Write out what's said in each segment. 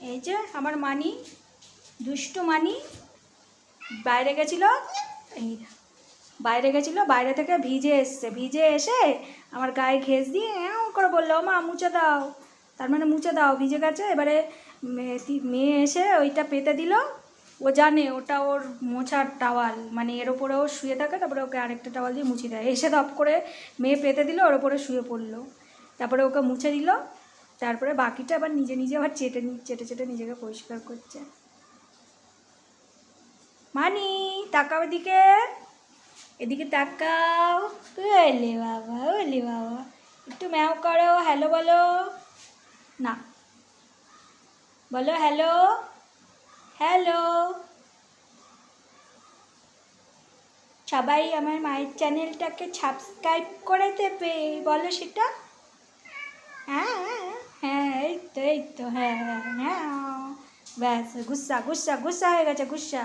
এই যে আমার মানি, দুষ্টু মানি, বাইরে গেছিল, এই বাইরে গেছিল, বাইরে থেকে ভিজে এসছে। ভিজে এসে আমার গায়ে ঘেস দিয়ে এমন করে বলল, মা, মুছে দাও। তার মানে মুছে দাও, ভিজে গেছে। এবারে মেয়ে এসে ওইটা পেতে দিল। ও জানে ওটা ওর মোছার টাওয়াল মানে এর ওপরে ও শুয়ে থাকে, তারপরে ওকে আরেকটা টাওয়াল দিয়ে মুছে দেয়। এসে ধপ করে মেয়ে পেতে দিল, ওর ওপরে শুয়ে পড়ল। তারপরে ওকে মুছে দিল। তারপরে বাকিটা আবার নিজে নিজে আবার চেটে চেটে চেটে নিজেকে পরিষ্কার করছে। মানি, তাকাও এদিকে। এদিকে তাকাও। ওলে বাবা ওলে বাবা। একটু ম্যাও করো, হ্যালো বলো। না। বলো, হ্যালো। হ্যালো। সবাই আমার মায়ের চ্যানেলটাকে সাবস্ক্রাইব করে দেবে। বলো সেটা। তো এই তো হ্যাঁ হ্যাঁ হ্যাঁ ব্যাস, গুসা গুসা গুসা হয়ে গেছে, গুসা।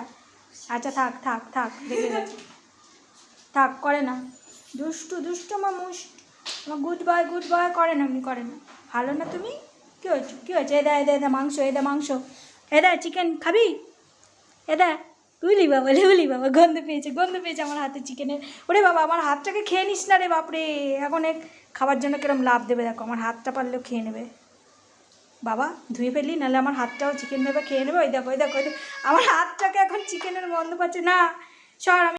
আচ্ছা থাক থাক থাক, দেখে গেছে থাক, করে না। দুষ্টু দুষ্টু আমার মুষ্ট আমার গুড বয় গুড বয় করে না, এমনি করে না। ভালো না তুমি? কী হয়েছো? কী হয়েছে? এদা এদা এদা মাংস এদা মাংস। এদা চিকেন খাবি? এদা উলি বাবা উলি বাবা, গন্ধ পেয়েছে গন্ধ পেয়েছে আমার হাতে চিকেনের ওরে বাবা, আমার হাতটাকে খেয়ে নিস না রে বাপরে। এখন এক খাবার জন্য কিরম লাভ দেবে দেখো, আমার হাতটা পারলেও খেয়ে নেবে। বাবা, ধুয়ে ফেললি? নাহলে আমার হাতটাও চিকেন ভেবে খেয়ে নেবে। ওই দেখো ওই দেখো। আমার হাতটাকে এখন চিকেনের গন্ধ পাচ্ছে। না, সর, আমি